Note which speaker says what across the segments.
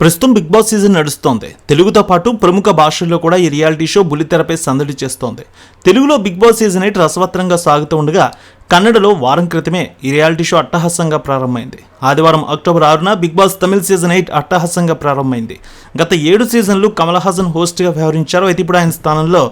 Speaker 1: ప్రస్తుతం big Boss season నడుస్తోంది. తెలుగుతో పాటు ప్రముఖ భాషల్లో కూడా ఈ రియాలిటీ షో బుల్లితెరపై సందడి చేస్తోంది. తెలుగులో బిగ్ బాస్ సీజన్ ఎయిట్ రసవత్రంగా సాగుతూ ఉండగా కన్నడలో వారం క్రితమే ఈ రియాలిటీ షో అట్టహాసంగా ప్రారంభమైంది. ఆదివారం అక్టోబర్ ఆరున Bigg Boss Tamil season eight అట్టహాసంగా ప్రారంభమైంది. గత ఏడు సీజన్లు కమల్ హాసన్ హోస్ట్గా వ్యవహరించారు. అయితే ఇప్పుడు ఆయన స్థానంలో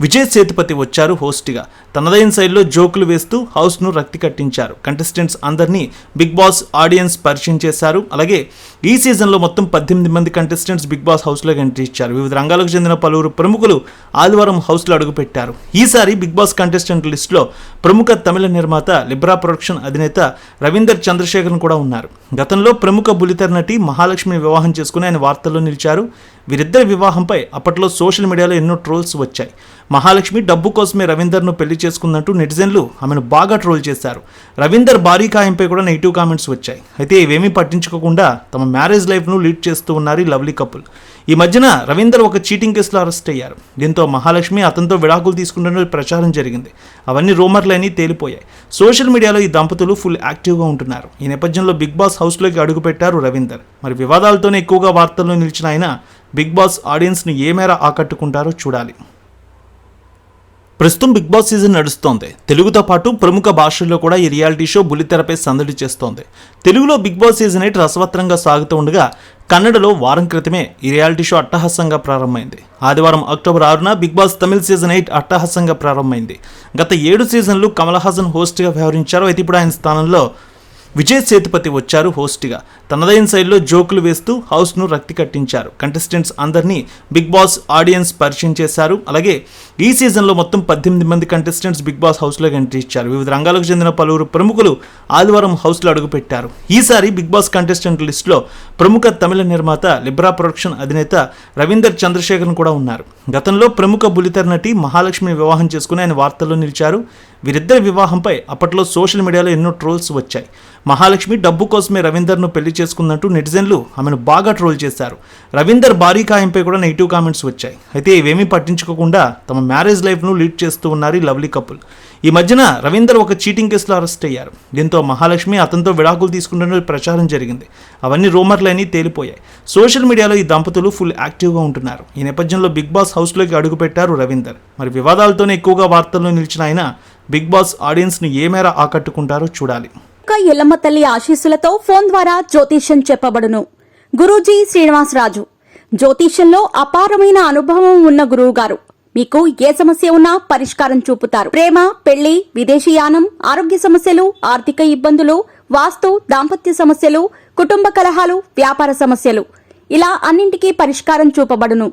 Speaker 1: విజయ్ సేతుపతి వచ్చారు హోస్ట్గా. తనదైన శైలిలో జోకులు వేస్తూ హౌస్ను రక్తి కట్టించారు. కంటెస్టెంట్స్ అందరినీ బిగ్ బాస్ ఆడియన్స్ పరిచయం చేశారు. అలాగే ఈ సీజన్లో మొత్తం పద్దెనిమిది మంది కంటెస్టెంట్స్ బిగ్ బాస్ హౌస్లో కనిపించారు ఇచ్చారు. వివిధ రంగాలకు చెందిన పలువురు ప్రముఖులు ఆదివారం హౌస్లో అడుగుపెట్టారు. ఈసారి బిగ్ బాస్ కంటెస్టెంట్ లిస్టులో ప్రముఖ తమిళ నిర్మాత లిబ్రా ప్రొడక్షన్ అధినేత రవీందర్ చంద్రశేఖరన్ కూడా ఉన్నారు. గతంలో ప్రముఖ బులితెర నటి మహాలక్ష్మి వివాహం చేసుకుని ఆయన వార్తల్లో నిలిచారు. వీరిద్దరి వివాహంపై అప్పట్లో సోషల్ మీడియాలో ఎన్నో ట్రోల్స్ వచ్చాయి. మహాలక్ష్మి డబ్బు కోసమే రవీందర్ను పెళ్ళి చేసుకుందంటూ నెటిజన్లు ఆమెను బాగా ట్రోల్ చేశారు. రవీందర్ భారీ ఖాయంపై కూడా నెగిటివ్ కామెంట్స్ వచ్చాయి. అయితే ఇవేమీ పట్టించుకోకుండా తమ మ్యారేజ్ లైఫ్ను లీడ్ చేస్తూ ఉన్నారు ఈ లవ్లీ కపుల్. ఈ మధ్యన రవీందర్ ఒక చీటింగ్ కేసులో అరెస్ట్ అయ్యారు. దీంతో మహాలక్ష్మి అతనితో విడాకులు తీసుకుంటున్న ప్రచారం జరిగింది. అవన్నీ రూమర్లని తేలిపోయాయి. సోషల్ మీడియాలో ఈ దంపతులు ఫుల్ యాక్టివ్గా ఉంటున్నారు. ఈ నేపథ్యంలో బిగ్ బాస్ హౌస్లోకి అడుగుపెట్టారు రవీందర్. మరి వివాదాలతోనే ఎక్కువగా వార్తల్లో నిలిచిన ఆయన బిగ్ బాస్ ఆడియన్స్ని ఏ మేర ఆకట్టుకుంటారో చూడాలి. ప్రస్తుతం బిగ్ బాస్ సీజన్ నడుస్తోంది. తెలుగుతో పాటు ప్రముఖ భాషల్లో కూడా ఈ రియాలిటీ షో బుల్లితెరపై సందడి చేస్తోంది. తెలుగులో బిగ్ బాస్ సీజన్ ఎయిట్ రసవత్రంగా సాగుతూ ఉండగా కన్నడలో వారం క్రితమే ఈ రియాలిటీ షో అట్టహాసంగా ప్రారంభమైంది. ఆదివారం అక్టోబర్ ఆరున Bigg Boss Tamil season eight అట్టహాసంగా ప్రారంభమైంది. గత ఏడు సీజన్లు కమల్ హాసన్ హోస్ట్గా వ్యవహరించారు. అయితే ఇప్పుడు ఆయన స్థానంలో విజయ్ సేతుపతి వచ్చారు హోస్ట్గా. తనదైన శైలిలో జోకులు వేస్తూ హౌస్ను రక్తి కట్టించారు. కంటెస్టెంట్స్ అందరినీ బిగ్ బాస్ ఆడియన్స్ పరిచయం చేశారు. అలాగే ఈ సీజన్లో మొత్తం పద్దెనిమిది మంది కంటెస్టెంట్స్ బిగ్ బాస్ హౌస్లో ఎంట్రీ ఇచ్చారు. వివిధ రంగాలకు చెందిన పలువురు ప్రముఖులు ఆదివారం హౌస్లో అడుగుపెట్టారు. ఈసారి బిగ్ బాస్ కంటెస్టెంట్ లిస్టులో ప్రముఖ తమిళ నిర్మాత లిబ్రా ప్రొడక్షన్ అధినేత రవీందర్ చంద్రశేఖరన్ కూడా ఉన్నారు. గతంలో ప్రముఖ బులితెర నటి మహాలక్ష్మిని వివాహం చేసుకుని ఆయన వార్తల్లో నిలిచారు. వీరిద్దరి వివాహంపై అప్పట్లో సోషల్ మీడియాలో ఎన్నో ట్రోల్స్ వచ్చాయి. మహాలక్ష్మి డబ్బు కోసమే రవీందర్ను పెళ్ళి చేసుకుందంటూ నెటిజన్లు ఆమెను బాగా ట్రోల్ చేశారు. రవీందర్ భారీ ఖాయంపై కూడా నెగిటివ్ కామెంట్స్ వచ్చాయి. అయితే ఇవేమీ పట్టించుకోకుండా తమ మ్యారేజ్ లైఫ్ను లీడ్ చేస్తూ ఉన్నారు ఈ లవ్లీ కపుల్. ఈ మధ్యన రవీందర్ ఒక చీటింగ్ కేసులో అరెస్ట్ అయ్యారు. దీంతో మహాలక్ష్మి అతనితో విడాకులు తీసుకుంటున్న ప్రచారం జరిగింది. అవన్నీ రూమర్లని తేలిపోయాయి. సోషల్ మీడియాలో ఈ దంపతులు ఫుల్ యాక్టివ్గా ఉంటున్నారు. ఈ నేపథ్యంలో బిగ్ బాస్ హౌస్లోకి అడుగుపెట్టారు రవీందర్. మరి వివాదాలతోనే ఎక్కువగా వార్తల్లో నిలిచిన ఆయన బిగ్ బాస్ ఆడియన్స్ని ఏ మేర ఆకట్టుకుంటారో చూడాలి.
Speaker 2: ఎల్లమ్మ తల్లి ఆశీస్సులతో ఫోన్ ద్వారా జ్యోతిష్యం చెప్పబడును. గురూజీ శ్రీనివాసరాజు. జ్యోతిష్యంలో అపారమైన అనుభవం ఉన్న గురువు గారు మీకు ఏ సమస్య ఉన్నా పరిష్కారం చూపుతారు. ప్రేమ పెళ్ళి విదేశీయానం ఆరోగ్య సమస్యలు ఆర్థిక ఇబ్బందులు వాస్తు దాంపత్య సమస్యలు కుటుంబ కలహాలు వ్యాపార సమస్యలు. ఇలా అన్నింటికీ పరిష్కారం చూపబడును.